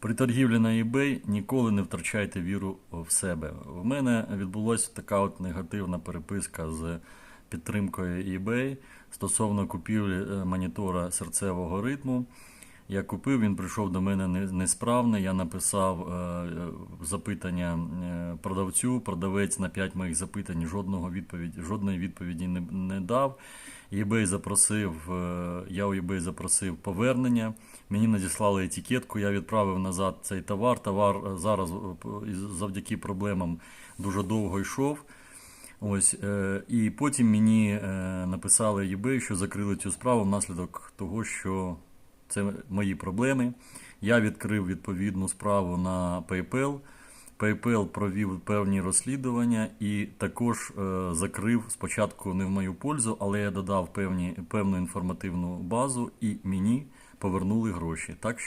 При торгівлі на eBay ніколи не втрачайте віру в себе. В мене відбулася така от негативна переписка з підтримкою eBay стосовно купівлі е, монітора серцевого ритму. Я купив, він прийшов до мене не- несправний. Я написав е, е, запитання продавцю. Продавець на 5 моїх запитань жодного відповіді, жодної відповіді не, не дав. eBay запросив, е, я у eBay запросив повернення. Мені надіслали етикетку, я відправив назад цей товар. Товар е, зараз е, завдяки проблемам дуже довго йшов. Ось, і потім мені написали eBay, що закрили цю справу внаслідок того, що це мої проблеми. Я відкрив відповідну справу на PayPal. PayPal провів певні розслідування і також е, закрив спочатку не в мою пользу, але я додав певні, певну інформативну базу і мені повернули гроші. Так що